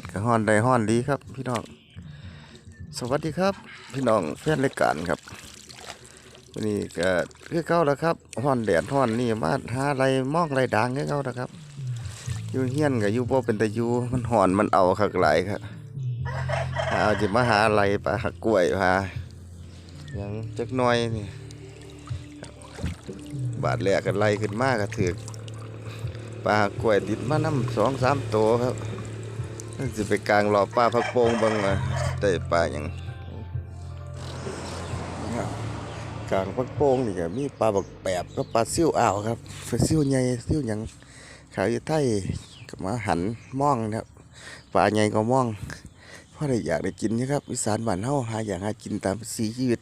ดก็ฮ้อนได้ฮ้อนดีครับ พี่น้อง สวัสดีครับ พี่น้องแฟนรายการครับวันนี้ก็คือเก่าแล้วครับฮ้อนแดดฮ้อนนี่มาหาอะไรมองอะไรดังคือเก่าแล้วครับอยู่เฮียนก็อยู่บ่เป็นตะยูมันฮ้อนมันเอาคักไหลครับเอาจะมาหาอะไรปลาหักกล้วยพายังจักน่อยนี่บาดแรกก็ไล่ขึ้นมาก็ถือปลาหักกล้วยติดมาน้ำสองสามตัวครับ นั่ไปกลางรอปลาพักโป่งเบังว่าได้ปลาหยังกลางพักโป่งนี่ก็มีปลาบักแปบก็ปลาซิ่วอ่าวครับปลาซิ่วใหญ่ซิ่วหยังขายอยู่ไทยก็มาหันม่องนะครับปลาใหญ่ก็ม่องเพราะได้อยากได้กินนะครับอีสานบ้านเฮาหาอยากหากินตามสีชีวิต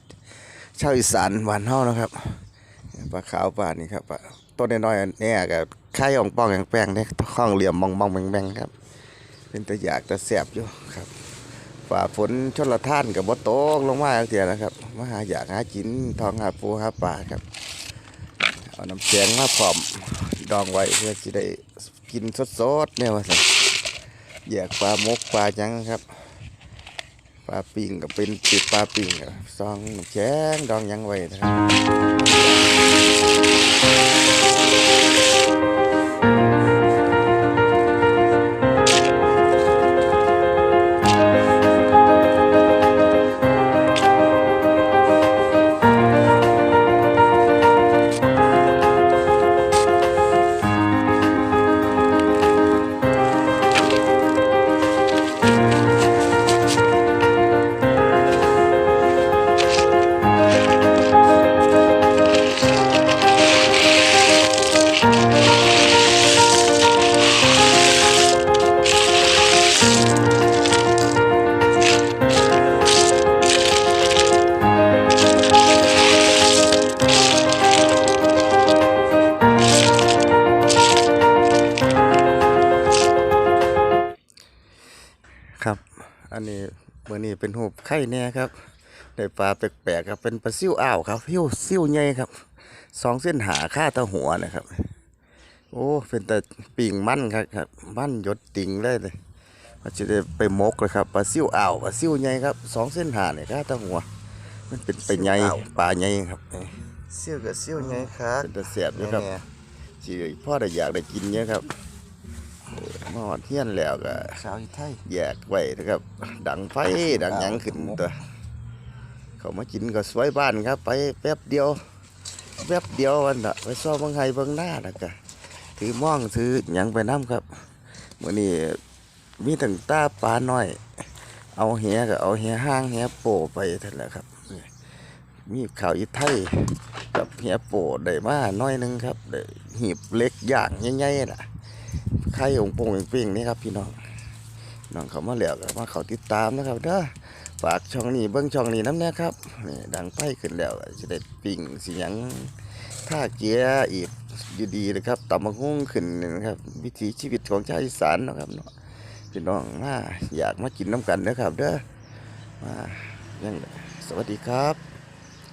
ชาวอีสานบ้านเฮานะครับปลาขาวปลานี่ครับปลาต้นน้อยๆนเนี่ยก็ไข่อ่องป้องอย่างแป้งเนี่ยข้องเหลี่ยมมองมองแบงๆครับ เป็นตัวอยากจะแสบอยู่ครับฝ่าฝนชนละท่านกับบ่ตกลงมาเสียนะครับมาหาอยากหากินทองหาปูหาปลาครับเอาน้ำแข็งมาพร้อมดองไว้เพื่อจะได้กินสดๆเนี่ยว่าสิแยกปลามกปลาหยังครับปลาปิ่งก็เป็นติดปลาปิ่งครับซองแข็งดองยังไว้นะครับ ครับ อันนี้เมื่อนี้เป็นหูบไข่แน่ครับได้ปลาแปลกๆครับเป็นปลาซิ่วอ้าวครับซิ่วซิ่วใหญ่ครับสองเส้นหาค่าตะหัวนะครับ โอ้เป็นแต่ปิ่งมั่นครับครับมั่นหยดติ่งเลยเลยว่าจะได้ไปมกเลยครับปลาซิ่วอ้าวปลาซิ่วใหญ่ครับสองเส้นหาเนี่ยค่าตะหัว มันเป็นไปใหญ่ปลาใหญ่ครับซิ่วกับซิ่วไงครับเป็นตะเสียบอยู่ครับสิพ่อได้อยากได้กินเนี่ยครับโอ้ย มาหอดเทียนแล้วก็สาวอีไทยแยกไว้นะครับ ดังไฟดังหยังขึ้นตัวเขามากินก็สวยบ้านครับ ไปแป๊บเดียวแป๊บเดียววันละไปซ่อมบางไห้เบางหน้าแล้วก็ถือม่องถือหยังไปน้ำครับมื่อนี้มีตั้งตาปลาน้อย เอาเหียก็เอาเหียห้างเหียโปไปเท่านั้นแหละครับนี่มีข่าวอีไทยกับเหียโปได้มาน้อยหนึงครับได้หีบเล็กอย่างใหญ่ๆน่ะ ไข่องโป่งเป่งนี่ครับพี่น้องน้องเขามาแล้วก็มาเขาติดตามนะครับเด้อฝากช่องนี้เบิ้งช่องนี้น้ำแน่ครับนี่ดังไฟขึ้นแล้วจะได้ปิ่งสิหยังท่าเกียร์อีกอยู่ดีนะครับต่ำมะฮุ่งขึ้นนะครับ วิถีชีวิตของชาวอีสานนะครับเนาะพี่น้องมาอยากมากินน้ำกันนะครับเด้อมายังสวัสดีครับ